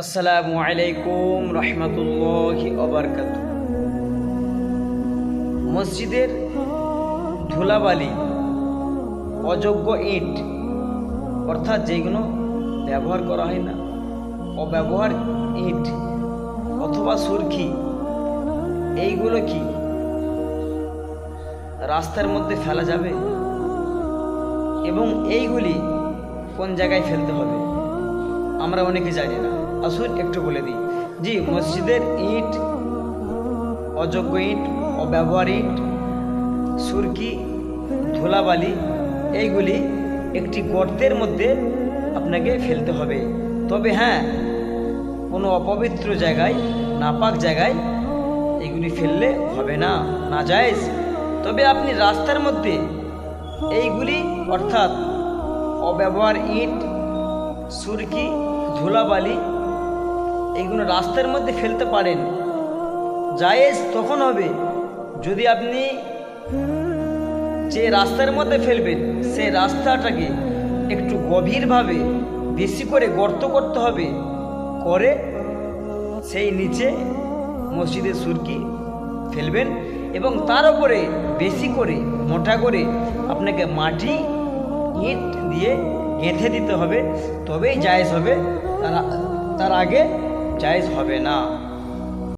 আসসালামু আলাইকুম রহমতুল্লাহি অবরকাত মসজিদের ধুলাবালি, অযোগ্য ইট, অর্থাৎ যেগুলো ব্যবহার করা হয় না, অব্যবহার ইট অথবা সুরখি, এইগুলো কি রাস্তার মধ্যে ফেলা যাবে? এবং এইগুলি কোন জায়গায় ফেলতে হবে? আমরা অনেকে জানি না। আসুন একটু বলে দিই। জি, মসজিদের ইট, অযোগ্য ইট, অব্যবহার ইট, সুরকি, ধুলাবালি, এইগুলি একটি গর্তের মধ্যে আপনাকে ফেলতে হবে। তবে হ্যাঁ কোনো অপবিত্র জায়গায়, নাপাক জায়গায় এগুলি ফেললে হবে না না যায় তবে আপনি রাস্তার মধ্যে এইগুলি, অর্থাৎ অব্যবহার ইট, সুরকি ধুলাবালি এইগুলো রাস্তার মধ্যে ফেলতে পারেন। জায়েজ তখন হবে, যদি আপনি যে রাস্তার মধ্যে ফেলবেন সেই রাস্তাটাকে একটু গভীরভাবে বেশি করে গর্ত করতে হবে, করে সেই নিচে মসজিদের সুরকি ফেলবেন এবং তার উপরে বেশি করে, মোটা করে আপনাকে মাটি ইট দিয়ে গেঁথে দিতে হবে তবেই জায়েজ হবে। তার আগে জায়েজ হবে না।